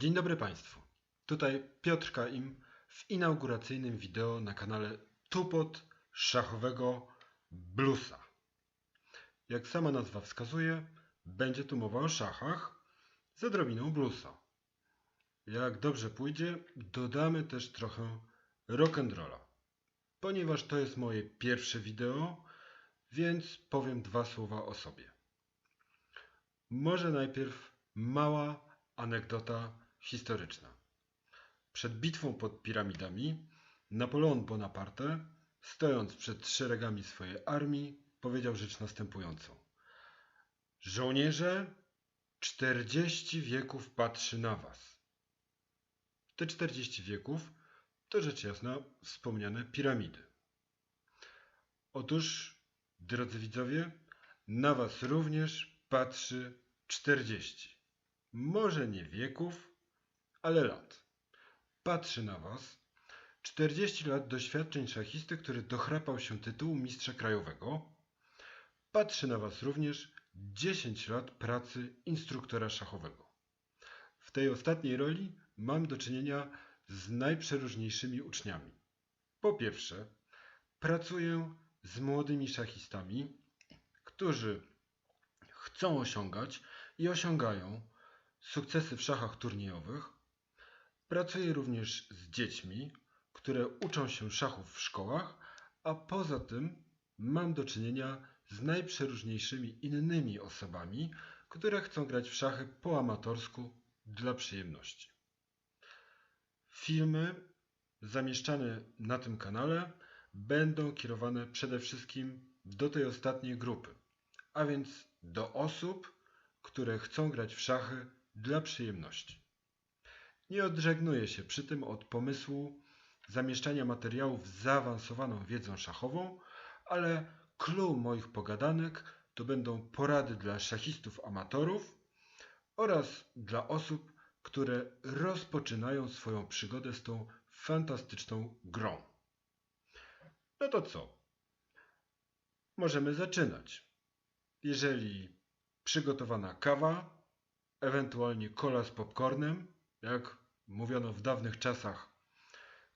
Dzień dobry Państwu. Tutaj Piotr Kaim w inauguracyjnym wideo na kanale Tupot szachowego bluesa. Jak sama nazwa wskazuje, będzie tu mowa o szachach z odrobiną bluesa. Jak dobrze pójdzie, dodamy też trochę rock'n'rolla. Ponieważ to jest moje pierwsze wideo, więc powiem dwa słowa o sobie. Może najpierw mała anegdota historyczna. Przed bitwą pod piramidami Napoleon Bonaparte, stojąc przed szeregami swojej armii, powiedział rzecz następującą. Żołnierze, czterdzieści wieków patrzy na was. Te czterdzieści wieków to rzecz jasna wspomniane piramidy. Otóż, drodzy widzowie, na was również patrzy czterdzieści. Może nie wieków, ale lat. Patrzy na was 40 lat doświadczeń szachisty, który dochrapał się tytułu mistrza krajowego. Patrzy na was również 10 lat pracy instruktora szachowego. W tej ostatniej roli mam do czynienia z najprzeróżniejszymi uczniami. Po pierwsze, pracuję z młodymi szachistami, którzy chcą osiągać i osiągają sukcesy w szachach turniejowych. Pracuję również z dziećmi, które uczą się szachów w szkołach, a poza tym mam do czynienia z najprzeróżniejszymi innymi osobami, które chcą grać w szachy po amatorsku dla przyjemności. Filmy zamieszczane na tym kanale będą kierowane przede wszystkim do tej ostatniej grupy, a więc do osób, które chcą grać w szachy dla przyjemności. Nie odżegnuję się przy tym od pomysłu zamieszczania materiałów z zaawansowaną wiedzą szachową, ale clue moich pogadanek to będą porady dla szachistów amatorów oraz dla osób, które rozpoczynają swoją przygodę z tą fantastyczną grą. No to co? Możemy zaczynać. Jeżeli przygotowana kawa, ewentualnie kola z popcornem, jak mówiono w dawnych czasach,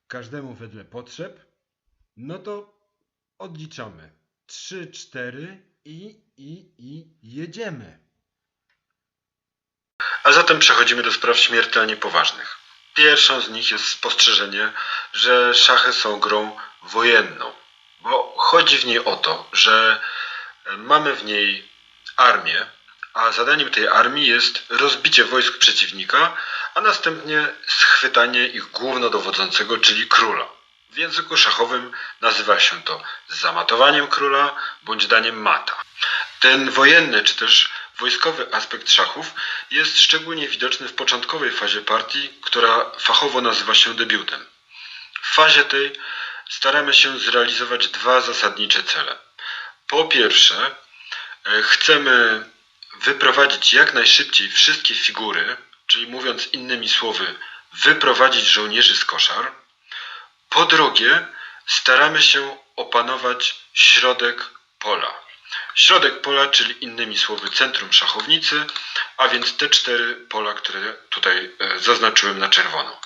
każdemu wedle potrzeb, no to odliczamy. 3, 4 i, i, i jedziemy. A zatem przechodzimy do spraw śmiertelnie poważnych. Pierwszą z nich jest spostrzeżenie, że szachy są grą wojenną, bo chodzi w niej o to, że mamy w niej armię, a zadaniem tej armii jest rozbicie wojsk przeciwnika, a następnie schwytanie ich głównodowodzącego, czyli króla. W języku szachowym nazywa się to zamatowaniem króla bądź daniem mata. Ten wojenny czy też wojskowy aspekt szachów jest szczególnie widoczny w początkowej fazie partii, która fachowo nazywa się debiutem. W fazie tej staramy się zrealizować dwa zasadnicze cele. Po pierwsze, e, chcemy wyprowadzić jak najszybciej wszystkie figury, czyli mówiąc innymi słowy, wyprowadzić żołnierzy z koszar. Po drugie, staramy się opanować środek pola. Środek pola, czyli innymi słowy centrum szachownicy, a więc te cztery pola, które tutaj e, zaznaczyłem na czerwono.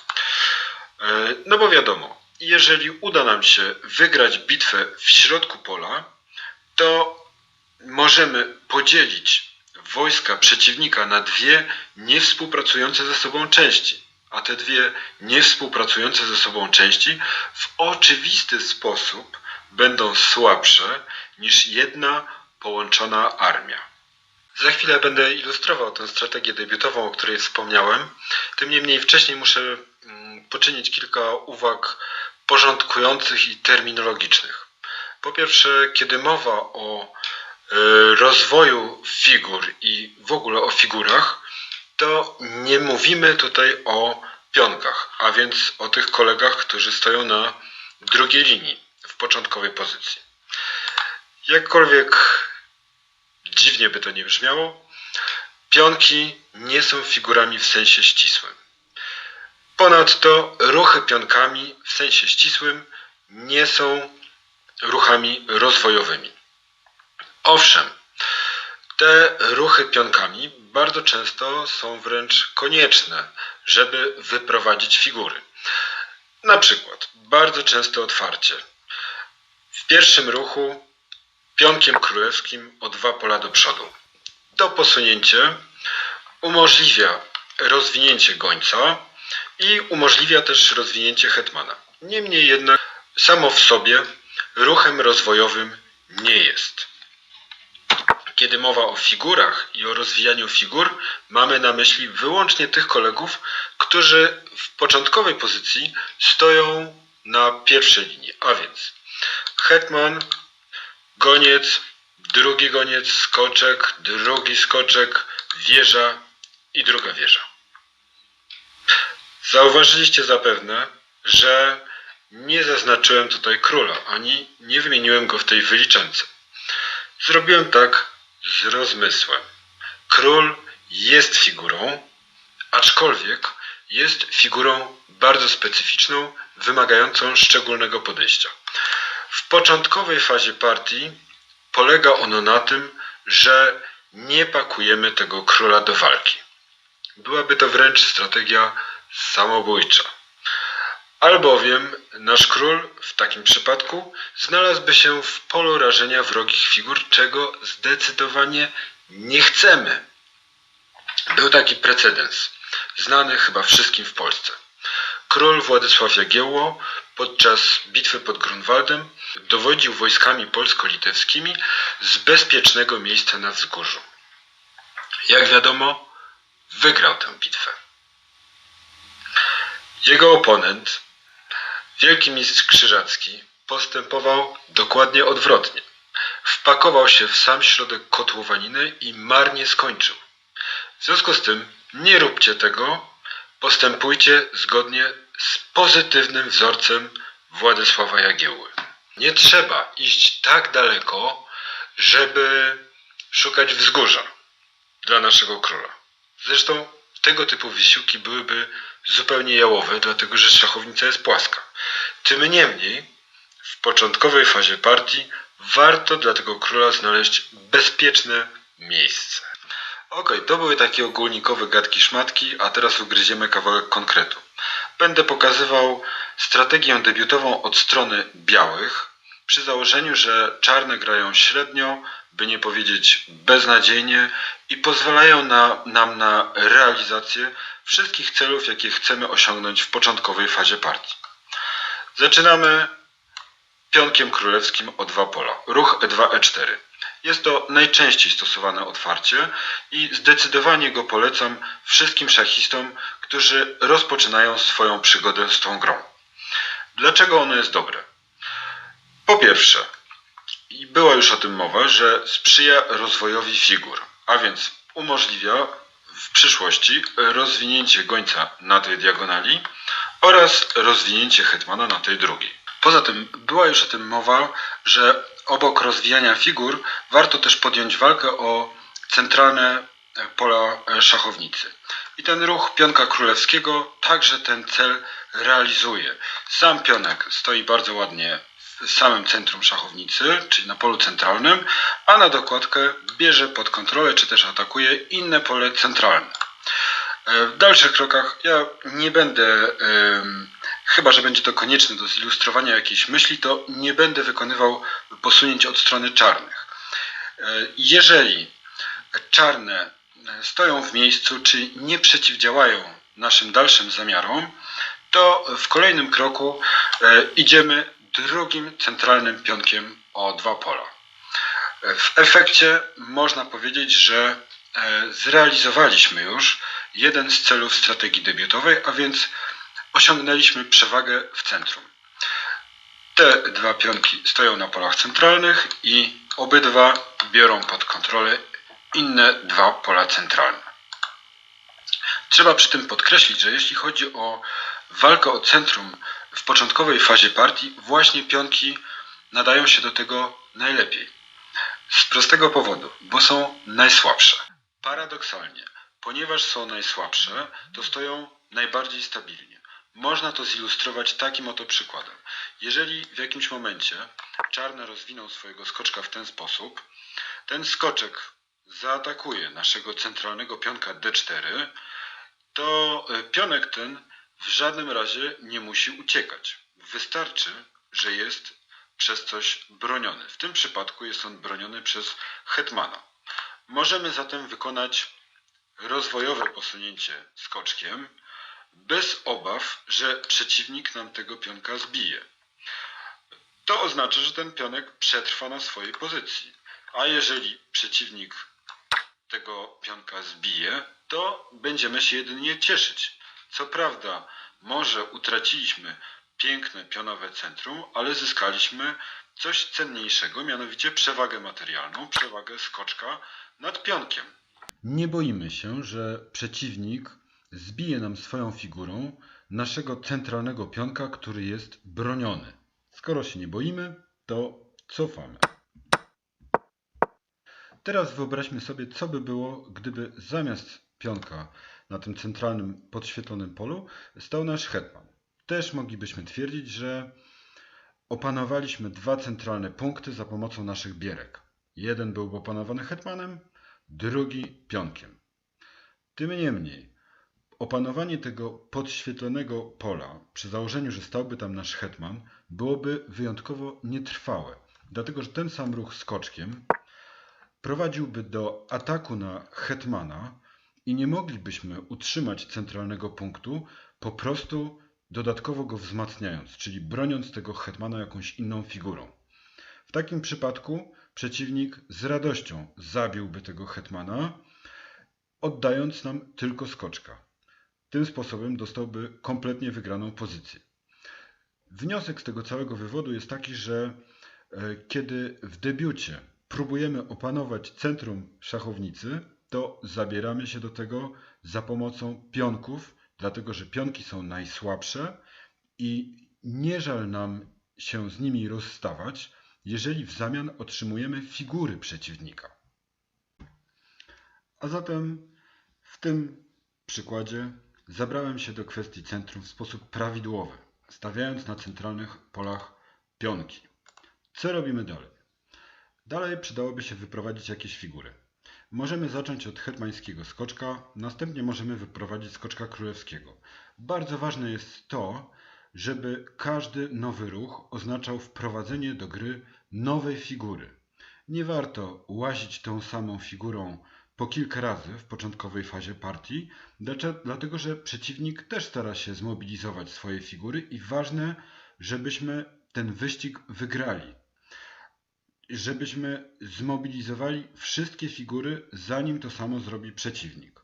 E, no bo wiadomo, jeżeli uda nam się wygrać bitwę w środku pola, to możemy podzielić wojska przeciwnika na dwie niewspółpracujące ze sobą części. A te dwie niewspółpracujące ze sobą części w oczywisty sposób będą słabsze niż jedna połączona armia. Za chwilę będę ilustrował tę strategię debiutową, o której wspomniałem. Tym niemniej wcześniej muszę mm, poczynić kilka uwag porządkujących i terminologicznych. Po pierwsze, kiedy mowa o rozwoju figur i w ogóle o figurach, to nie mówimy tutaj o pionkach, a więc o tych kolegach, którzy stoją na drugiej linii w początkowej pozycji. Jakkolwiek dziwnie by to nie brzmiało, pionki nie są figurami w sensie ścisłym. Ponadto ruchy pionkami w sensie ścisłym nie są ruchami rozwojowymi. Owszem, Te ruchy pionkami bardzo często są wręcz konieczne, żeby wyprowadzić figury. Na przykład, bardzo częste otwarcie. W pierwszym ruchu pionkiem królewskim o dwa pola do przodu. To posunięcie umożliwia rozwinięcie gońca i umożliwia też rozwinięcie hetmana. Niemniej jednak samo w sobie ruchem rozwojowym nie jest. Kiedy mowa o figurach i o rozwijaniu figur, mamy na myśli wyłącznie tych kolegów, którzy w początkowej pozycji stoją na pierwszej linii, a więc hetman, goniec, drugi goniec, skoczek, drugi skoczek, wieża i druga wieża. Zauważyliście zapewne, że nie zaznaczyłem tutaj króla, ani nie wymieniłem go w tej wyliczence. Zrobiłem tak z rozmysłem. Król jest figurą, aczkolwiek jest figurą bardzo specyficzną, wymagającą szczególnego podejścia. W początkowej fazie partii polega ono na tym, że nie pakujemy tego króla do walki. Byłaby to wręcz strategia samobójcza. Albowiem nasz król w takim przypadku znalazłby się w polu rażenia wrogich figur, czego zdecydowanie nie chcemy. Był taki precedens, znany chyba wszystkim w Polsce. Król Władysław Jagiełło podczas bitwy pod Grunwaldem dowodził wojskami polsko-litewskimi z bezpiecznego miejsca na wzgórzu. Jak wiadomo, wygrał tę bitwę. Jego oponent, wielki mistrz Krzyżacki, postępował dokładnie odwrotnie. Wpakował się w sam środek kotłowaniny i marnie skończył. W związku z tym nie róbcie tego, postępujcie zgodnie z pozytywnym wzorcem Władysława Jagiełły. Nie trzeba iść tak daleko, żeby szukać wzgórza dla naszego króla. Zresztą tego typu wysiłki byłyby zupełnie jałowe, dlatego że szachownica jest płaska. Tym niemniej w początkowej fazie partii warto dla tego króla znaleźć bezpieczne miejsce. Ok, to były takie ogólnikowe gadki szmatki, a teraz ugryziemy kawałek konkretu. Będę pokazywał strategię debiutową od strony białych, przy założeniu, że czarne grają średnio, by nie powiedzieć beznadziejnie i pozwalają na, nam na realizację wszystkich celów, jakie chcemy osiągnąć w początkowej fazie partii. Zaczynamy pionkiem królewskim o dwa pola. Ruch E2, E4. Jest to najczęściej stosowane otwarcie i zdecydowanie go polecam wszystkim szachistom, którzy rozpoczynają swoją przygodę z tą grą. Dlaczego ono jest dobre? Po pierwsze, i była już o tym mowa, że sprzyja rozwojowi figur, a więc umożliwia w przyszłości rozwinięcie gońca na tej diagonali oraz rozwinięcie hetmana na tej drugiej. Poza tym była już o tym mowa, że obok rozwijania figur warto też podjąć walkę o centralne pola szachownicy. I ten ruch pionka królewskiego także ten cel realizuje. Sam pionek stoi bardzo ładnie w samym centrum szachownicy, czyli na polu centralnym, a na dokładkę bierze pod kontrolę, czy też atakuje inne pole centralne. W dalszych krokach ja nie będę, chyba że będzie to konieczne do zilustrowania jakiejś myśli, to nie będę wykonywał posunięć od strony czarnych. Jeżeli czarne stoją w miejscu, czy nie przeciwdziałają naszym dalszym zamiarom, to w kolejnym kroku idziemy drugim centralnym pionkiem o dwa pola. W efekcie można powiedzieć, że zrealizowaliśmy już jeden z celów strategii debiutowej, a więc osiągnęliśmy przewagę w centrum. Te dwa pionki stoją na polach centralnych i obydwa biorą pod kontrolę inne dwa pola centralne. Trzeba przy tym podkreślić, że jeśli chodzi o walkę o centrum w początkowej fazie partii, właśnie pionki nadają się do tego najlepiej. Z prostego powodu, bo są najsłabsze. Paradoksalnie, ponieważ są najsłabsze, to stoją najbardziej stabilnie. Można to zilustrować takim oto przykładem. Jeżeli w jakimś momencie czarne rozwiną swojego skoczka w ten sposób, ten skoczek zaatakuje naszego centralnego pionka D4, to e, pionek ten w żadnym razie nie musi uciekać. Wystarczy, że jest przez coś broniony. W tym przypadku jest on broniony przez hetmana. Możemy zatem wykonać rozwojowe posunięcie skoczkiem bez obaw, że przeciwnik nam tego pionka zbije. To oznacza, że ten pionek przetrwa na swojej pozycji. A jeżeli przeciwnik tego pionka zbije, to będziemy się jedynie cieszyć. Co prawda, może utraciliśmy piękne pionowe centrum, ale zyskaliśmy coś cenniejszego, mianowicie przewagę materialną, przewagę skoczka nad pionkiem. Nie boimy się, że przeciwnik zbije nam swoją figurą naszego centralnego pionka, który jest broniony. Skoro się nie boimy, to cofamy. Teraz wyobraźmy sobie, co by było, gdyby zamiast pionka na tym centralnym podświetlonym polu stał nasz hetman. Też moglibyśmy twierdzić, że opanowaliśmy dwa centralne punkty za pomocą naszych bierek. Jeden byłby opanowany hetmanem, drugi pionkiem. Tym niemniej, opanowanie tego podświetlonego pola, przy założeniu, że stałby tam nasz hetman, byłoby wyjątkowo nietrwałe, dlatego że ten sam ruch skoczkiem prowadziłby do ataku na hetmana i nie moglibyśmy utrzymać centralnego punktu, po prostu dodatkowo go wzmacniając, czyli broniąc tego hetmana jakąś inną figurą. W takim przypadku przeciwnik z radością zabiłby tego hetmana, oddając nam tylko skoczka. Tym sposobem dostałby kompletnie wygraną pozycję. Wniosek z tego całego wywodu jest taki, że e, kiedy w debiucie próbujemy opanować centrum szachownicy, to zabieramy się do tego za pomocą pionków, dlatego że pionki są najsłabsze i nie żal nam się z nimi rozstawać, jeżeli w zamian otrzymujemy figury przeciwnika. A zatem w tym przykładzie zabrałem się do kwestii centrum w sposób prawidłowy, stawiając na centralnych polach pionki. Co robimy dalej? Dalej przydałoby się wyprowadzić jakieś figury. Możemy zacząć od hetmańskiego skoczka, następnie możemy wyprowadzić skoczka królewskiego. Bardzo ważne jest to, żeby każdy nowy ruch oznaczał wprowadzenie do gry nowej figury. Nie warto łazić tą samą figurą po kilka razy w początkowej fazie partii, dlatego że przeciwnik też stara się zmobilizować swoje figury i ważne, żebyśmy ten wyścig wygrali. Żebyśmy zmobilizowali wszystkie figury, zanim to samo zrobi przeciwnik.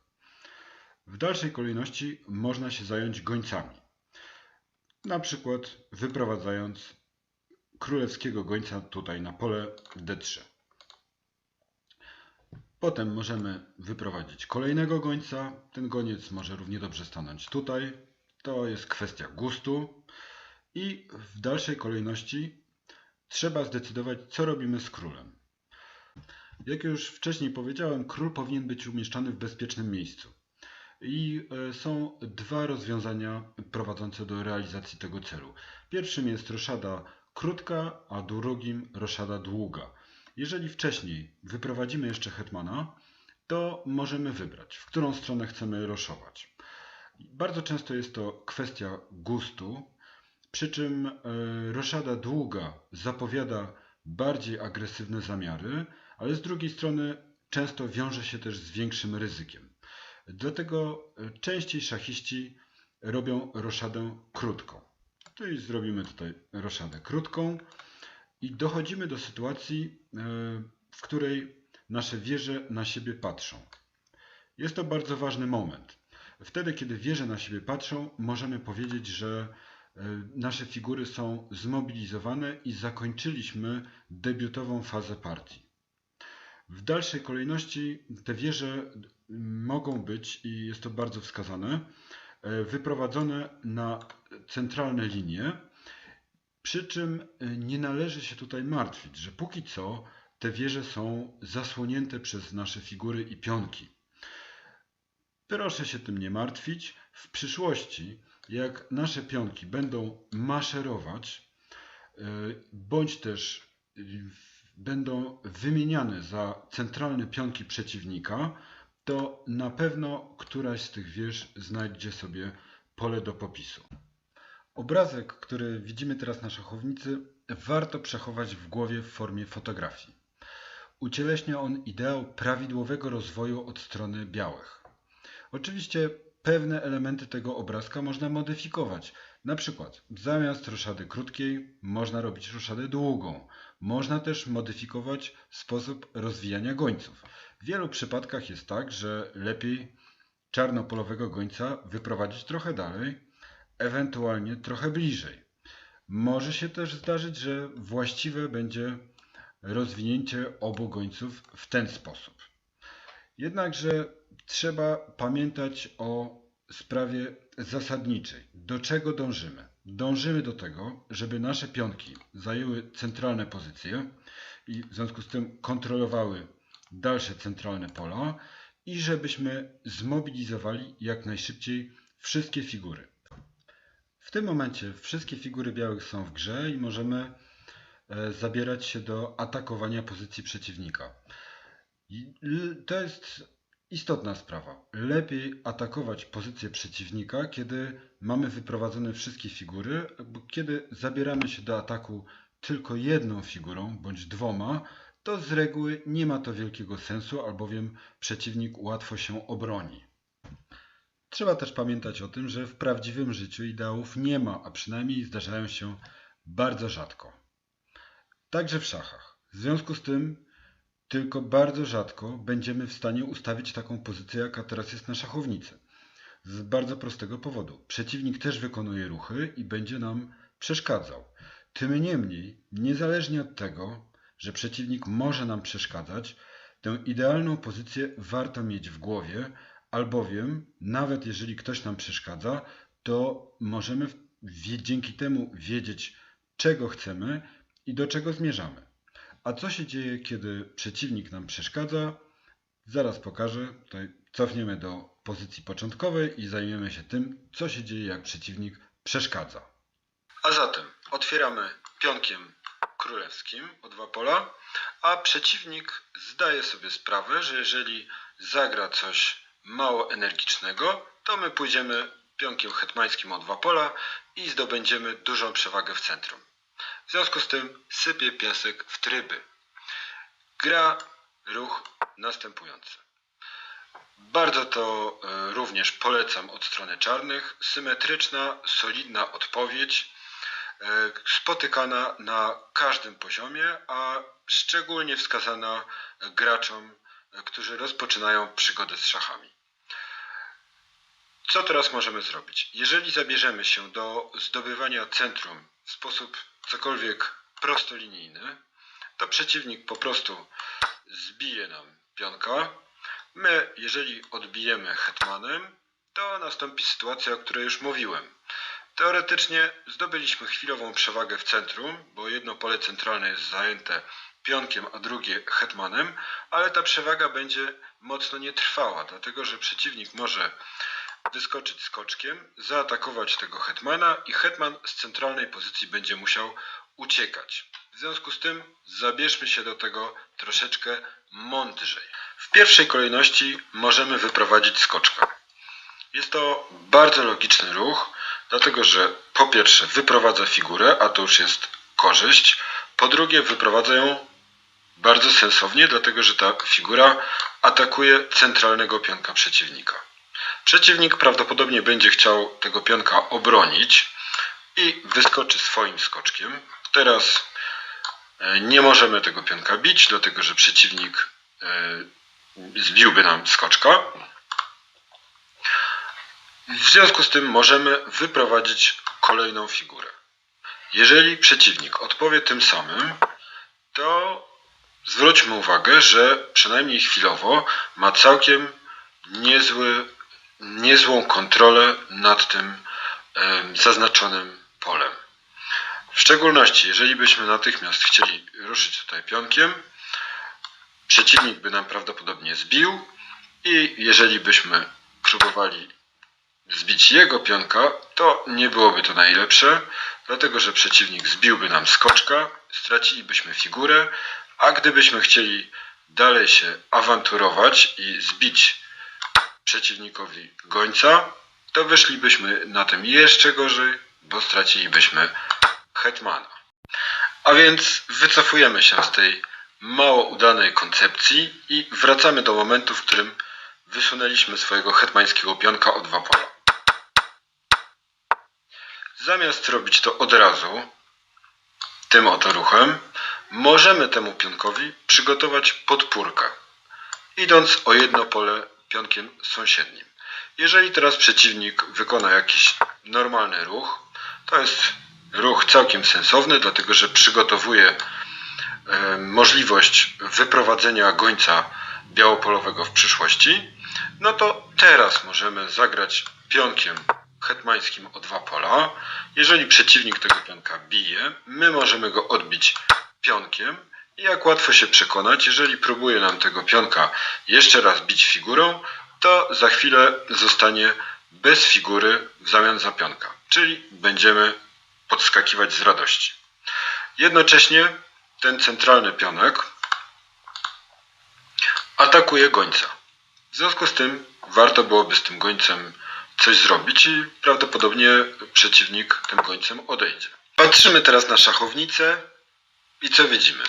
W dalszej kolejności można się zająć gońcami. Na przykład wyprowadzając królewskiego gońca tutaj na pole D3. Potem możemy wyprowadzić kolejnego gońca. Ten goniec może równie dobrze stanąć tutaj. To jest kwestia gustu. I w dalszej kolejności trzeba zdecydować, co robimy z królem. Jak już wcześniej powiedziałem, król powinien być umieszczany w bezpiecznym miejscu. I e, są dwa rozwiązania prowadzące do realizacji tego celu. Pierwszym jest roszada krótka, a drugim roszada długa. Jeżeli wcześniej wyprowadzimy jeszcze hetmana, to możemy wybrać, w którą stronę chcemy roszować. Bardzo często jest to kwestia gustu, przy czym e, roszada długa zapowiada bardziej agresywne zamiary, ale z drugiej strony często wiąże się też z większym ryzykiem. Dlatego e, częściej szachiści robią roszadę krótką. Czyli zrobimy tutaj roszadę krótką i dochodzimy do sytuacji, e, w której nasze wieże na siebie patrzą. Jest to bardzo ważny moment. Wtedy, kiedy wieże na siebie patrzą, możemy powiedzieć, że nasze figury są zmobilizowane i zakończyliśmy debiutową fazę partii. W dalszej kolejności te wieże mogą być, i jest to bardzo wskazane, e, wyprowadzone na centralne linie, przy czym e, nie należy się tutaj martwić, że póki co te wieże są zasłonięte przez nasze figury i pionki. Proszę się tym nie martwić. W przyszłości, jak nasze pionki będą maszerować, e, bądź też będą wymieniane za centralne pionki przeciwnika, to na pewno któraś z tych wież znajdzie sobie pole do popisu. Obrazek, który widzimy teraz na szachownicy, warto przechować w głowie w formie fotografii. Ucieleśnia on ideał prawidłowego rozwoju od strony białych. Oczywiście pewne elementy tego obrazka można modyfikować. Na przykład zamiast roszady krótkiej można robić roszadę długą. Można też modyfikować sposób rozwijania gońców. W wielu przypadkach jest tak, że lepiej czarnopolowego gońca wyprowadzić trochę dalej, ewentualnie trochę bliżej. Może się też zdarzyć, że właściwe będzie rozwinięcie obu gońców w ten sposób. Jednakże trzeba pamiętać o sprawie zasadniczej. Do czego dążymy? Dążymy do tego, żeby nasze pionki zajęły centralne pozycje i w związku z tym kontrolowały dalsze centralne pola i żebyśmy zmobilizowali jak najszybciej wszystkie figury. W tym momencie wszystkie figury białych są w grze i możemy e, zabierać się do atakowania pozycji przeciwnika. To jest istotna sprawa. Lepiej atakować pozycję przeciwnika, kiedy mamy wyprowadzone wszystkie figury, bo kiedy zabieramy się do ataku tylko jedną figurą bądź dwoma, to z reguły nie ma to wielkiego sensu, albowiem przeciwnik łatwo się obroni. Trzeba też pamiętać o tym, że w prawdziwym życiu ideałów nie ma, a przynajmniej zdarzają się bardzo rzadko. Także w szachach. W związku z tym tylko bardzo rzadko będziemy w stanie ustawić taką pozycję, jaka teraz jest na szachownicy. Z bardzo prostego powodu. Przeciwnik też wykonuje ruchy i będzie nam przeszkadzał. Tym niemniej, niezależnie od tego, że przeciwnik może nam przeszkadzać, tę idealną pozycję warto mieć w głowie, albowiem nawet jeżeli ktoś nam przeszkadza, to możemy dzięki temu wiedzieć, czego chcemy i do czego zmierzamy. A co się dzieje, kiedy przeciwnik nam przeszkadza? Zaraz pokażę. Tutaj cofniemy do pozycji początkowej i zajmiemy się tym, co się dzieje, jak przeciwnik przeszkadza. A zatem otwieramy pionkiem królewskim o dwa pola, a przeciwnik zdaje sobie sprawę, że jeżeli zagra coś mało energicznego, to my pójdziemy pionkiem hetmańskim o dwa pola i zdobędziemy dużą przewagę w centrum. W związku z tym sypie piasek w tryby. Gra ruch następujący. Bardzo to e, również polecam od strony czarnych. Symetryczna, solidna odpowiedź, e, spotykana na każdym poziomie, a szczególnie wskazana graczom, e, którzy rozpoczynają przygodę z szachami. Co teraz możemy zrobić? Jeżeli zabierzemy się do zdobywania centrum w sposób cokolwiek prostolinijny, to przeciwnik po prostu zbije nam pionka. My, jeżeli odbijemy hetmanem, to nastąpi sytuacja, o której już mówiłem. Teoretycznie zdobyliśmy chwilową przewagę w centrum, bo jedno pole centralne jest zajęte pionkiem, a drugie hetmanem, ale ta przewaga będzie mocno nietrwała, dlatego że przeciwnik może wyskoczyć skoczkiem, zaatakować tego hetmana i hetman z centralnej pozycji będzie musiał uciekać. W związku z tym zabierzmy się do tego troszeczkę mądrzej. W pierwszej kolejności możemy wyprowadzić skoczka. Jest to bardzo logiczny ruch, dlatego że po pierwsze wyprowadza figurę, a to już jest korzyść. Po drugie wyprowadza ją bardzo sensownie, dlatego że ta figura atakuje centralnego pionka przeciwnika. Przeciwnik prawdopodobnie będzie chciał tego pionka obronić i wyskoczy swoim skoczkiem. Teraz e, nie możemy tego pionka bić, dlatego że przeciwnik e, zbiłby nam skoczka. W związku z tym możemy wyprowadzić kolejną figurę. Jeżeli przeciwnik odpowie tym samym, to zwróćmy uwagę, że przynajmniej chwilowo ma całkiem niezły, niezłą kontrolę nad tym zaznaczonym polem. W szczególności, jeżeli byśmy natychmiast chcieli ruszyć tutaj pionkiem, przeciwnik by nam prawdopodobnie zbił i jeżeli byśmy próbowali zbić jego pionka, to nie byłoby to najlepsze, dlatego że przeciwnik zbiłby nam skoczka, stracilibyśmy figurę, A gdybyśmy chcieli dalej się awanturować i zbić przeciwnikowi gońca, to wyszlibyśmy na tym jeszcze gorzej, bo stracilibyśmy hetmana. A więc wycofujemy się z tej mało udanej koncepcji i wracamy do momentu, w którym wysunęliśmy swojego hetmańskiego pionka o dwa pola. Zamiast robić to od razu, tym oto ruchem, możemy temu pionkowi przygotować podpórkę, idąc o jedno pole pionkiem sąsiednim. Jeżeli teraz przeciwnik wykona jakiś normalny ruch, to jest ruch całkiem sensowny, dlatego że przygotowuje e, możliwość wyprowadzenia gońca białopolowego w przyszłości, no to teraz możemy zagrać pionkiem hetmańskim o dwa pola. Jeżeli przeciwnik tego pionka bije, my możemy go odbić pionkiem i jak łatwo się przekonać, jeżeli próbuje nam tego pionka jeszcze raz bić figurą, to za chwilę zostanie bez figury w zamian za pionka, czyli będziemy podskakiwać z radości. Jednocześnie ten centralny pionek atakuje gońca. W związku z tym warto byłoby z tym gońcem coś zrobić i prawdopodobnie przeciwnik tym gońcem odejdzie. Patrzymy teraz na szachownicę i co widzimy?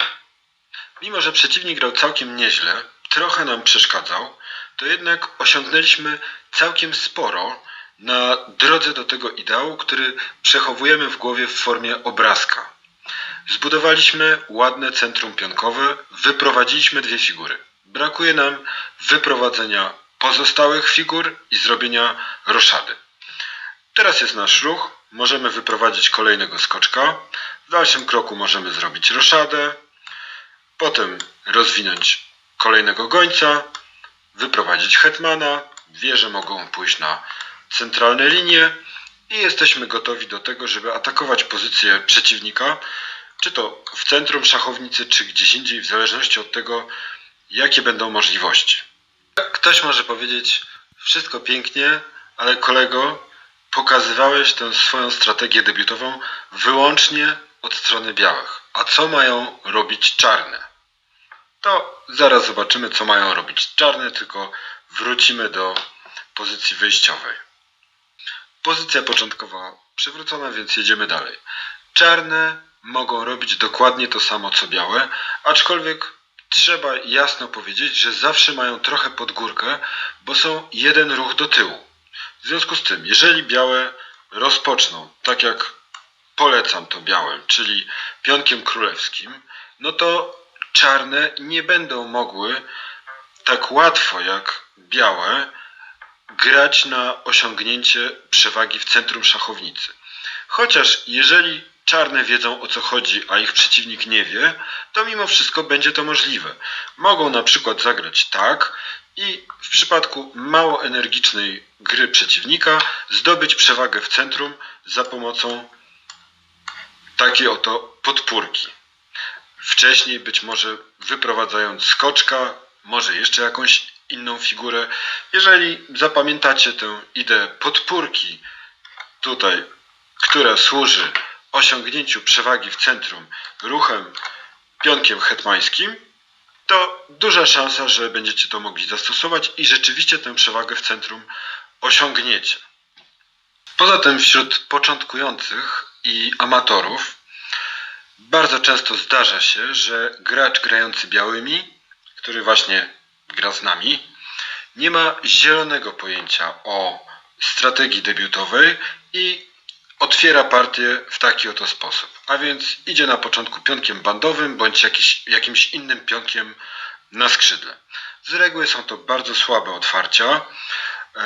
Mimo, że przeciwnik grał całkiem nieźle, trochę nam przeszkadzał, to jednak osiągnęliśmy całkiem sporo na drodze do tego ideału, który przechowujemy w głowie w formie obrazka. Zbudowaliśmy ładne centrum pionkowe, wyprowadziliśmy dwie figury. Brakuje nam wyprowadzenia pozostałych figur i zrobienia roszady. Teraz jest nasz ruch. Możemy wyprowadzić kolejnego skoczka. W dalszym kroku możemy zrobić roszadę. Potem rozwinąć kolejnego gońca. Wyprowadzić hetmana. Wieże mogą pójść na centralne linie. I jesteśmy gotowi do tego, żeby atakować pozycję przeciwnika. Czy to w centrum szachownicy, czy gdzieś indziej, w zależności od tego, jakie będą możliwości. Ktoś może powiedzieć, wszystko pięknie, ale kolego, pokazywałeś tę swoją strategię debiutową wyłącznie od strony białych. A co mają robić czarne? To zaraz zobaczymy, co mają robić czarne, tylko wrócimy do pozycji wyjściowej. Pozycja początkowa przywrócona, więc jedziemy dalej. Czarne mogą robić dokładnie to samo co białe, aczkolwiek trzeba jasno powiedzieć, że zawsze mają trochę pod górkę, bo są jeden ruch do tyłu. W związku z tym, jeżeli białe rozpoczną, tak jak polecam to białym, czyli pionkiem królewskim, no to czarne nie będą mogły tak łatwo jak białe grać na osiągnięcie przewagi w centrum szachownicy. Chociaż jeżeli czarne wiedzą o co chodzi, a ich przeciwnik nie wie, to mimo wszystko będzie to możliwe. Mogą na przykład zagrać tak i w przypadku mało energicznej gry przeciwnika zdobyć przewagę w centrum za pomocą takiej oto podpórki. Wcześniej być może wyprowadzając skoczka, może jeszcze jakąś inną figurę. Jeżeli zapamiętacie tę ideę podpórki tutaj, która służy osiągnięciu przewagi w centrum ruchem pionkiem hetmańskim, to duża szansa, że będziecie to mogli zastosować i rzeczywiście tę przewagę w centrum osiągniecie. Poza tym wśród początkujących i amatorów bardzo często zdarza się, że gracz grający białymi, który właśnie gra z nami, nie ma zielonego pojęcia o strategii debiutowej i otwiera partię w taki oto sposób. A więc idzie na początku pionkiem bandowym bądź jakiś, jakimś innym pionkiem na skrzydle. Z reguły są to bardzo słabe otwarcia. E,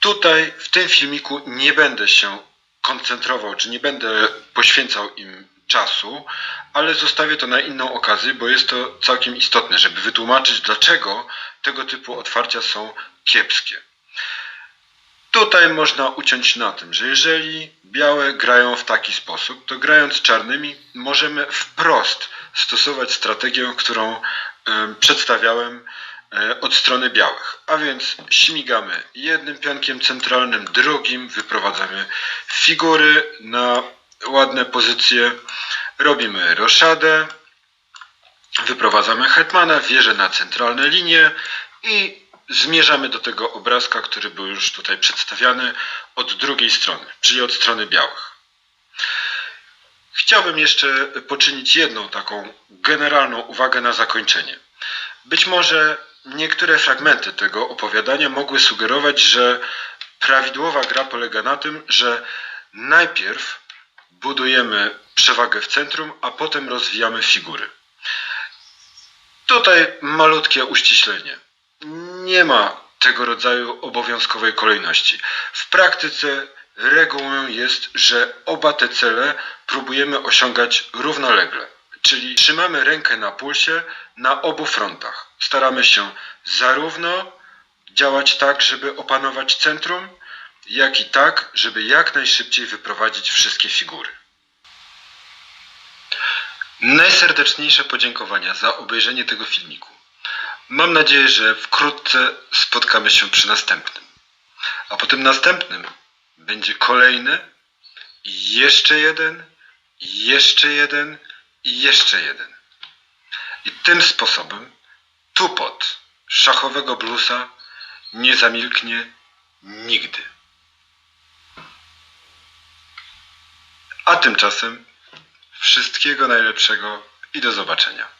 tutaj w tym filmiku nie będę się koncentrował, czy nie będę poświęcał im czasu, ale zostawię to na inną okazję, bo jest to całkiem istotne, żeby wytłumaczyć, dlaczego tego typu otwarcia są kiepskie. Tutaj można uciąć na tym, że jeżeli białe grają w taki sposób, to grając czarnymi możemy wprost stosować strategię, którą przedstawiałem y, od strony białych. A więc śmigamy jednym pionkiem centralnym, drugim wyprowadzamy figury na ładne pozycje, robimy roszadę Wyprowadzamy hetmana, wieżę na centralne linie i zmierzamy do tego obrazka, który był już tutaj przedstawiany od drugiej strony, czyli od strony białych. Chciałbym jeszcze poczynić jedną taką generalną uwagę na zakończenie. Być może niektóre fragmenty tego opowiadania mogły sugerować, że prawidłowa gra polega na tym, że najpierw budujemy przewagę w centrum, a potem rozwijamy figury. Tutaj malutkie uściślenie. Nie ma tego rodzaju obowiązkowej kolejności. W praktyce regułą jest, że oba te cele próbujemy osiągać równolegle. Czyli trzymamy rękę na pulsie na obu frontach. Staramy się zarówno działać tak, żeby opanować centrum, jak i tak, żeby jak najszybciej wyprowadzić wszystkie figury. Najserdeczniejsze podziękowania za obejrzenie tego filmiku. Mam nadzieję, że wkrótce spotkamy się przy następnym. A po tym następnym będzie kolejny, i jeszcze jeden, i jeszcze jeden, i jeszcze jeden. I tym sposobem tupot szachowego bluesa nie zamilknie nigdy. A tymczasem wszystkiego najlepszego i do zobaczenia.